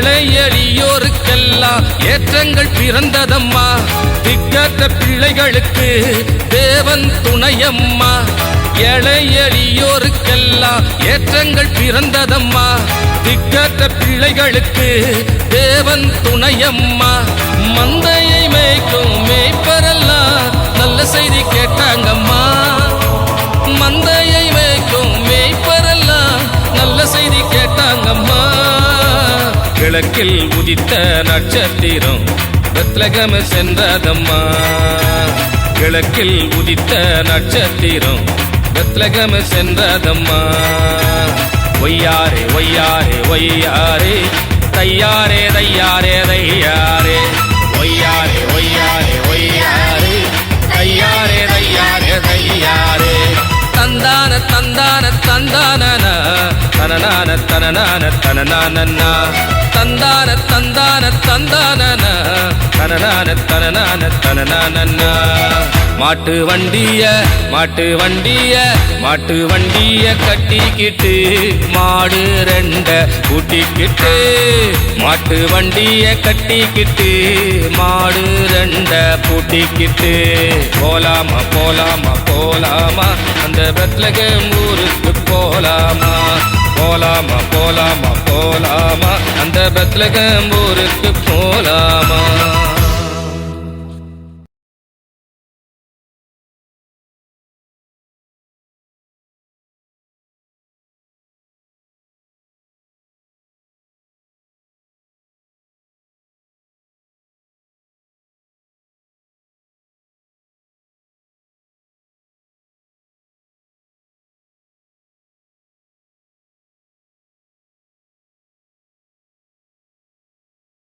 ஏழை எளியோருக்கெல்லாம் ஏற்றங்கள் பிறந்ததம்மா. திக்கற்ற பிள்ளைகளுக்கு தேவன் துணையம்மா. ஏழை எளியோருக்கெல்லாம் ஏற்றங்கள் பிறந்ததம்மா. திக்கற்ற பிள்ளைகளுக்கு தேவன் துணையம்மா. மந்தையை மேய்க்கும் மேய்ப்பரெல்லாம் நல்ல செய்தி கேட்டாங்கம்மா. மந்தையை மேய்க்கும் மேய்ப்பரெல்லாம் நல்ல செய்தி கேட்டாங்கம்மா. கிழக்கில் உதித்த நட்சத்திரம் பெத்லகம சென்றதம்மா. கிழக்கில் உதித்த நட்சத்திரம் பெத்லகம சென்றதம்மா. ஒய்யாரே ஒய்யாரே ஒய்யாரே தையாரே தையா தனநான தனநான தந்தான தந்தான தந்தான தனநான தனநான தனநான மாட்டு வண்டிய மாட்டு வண்டிய மாட்டு வண்டிய கட்டிக்கிட்டு மாடு ரெண்ட கூட்டிக்கிட்டு மாட்டு வண்டிய கட்டிக்கிட்டு மாடு ரெண்ட பூட்டிக்கிட்டு. போலாமா போலாமா போலாமா அந்த பெத்லகம் ஊருக்கு போலாம் போலாமா போலாமா போலாமா. அந்த பெத்லகம் ஊருக்கு போலாமா.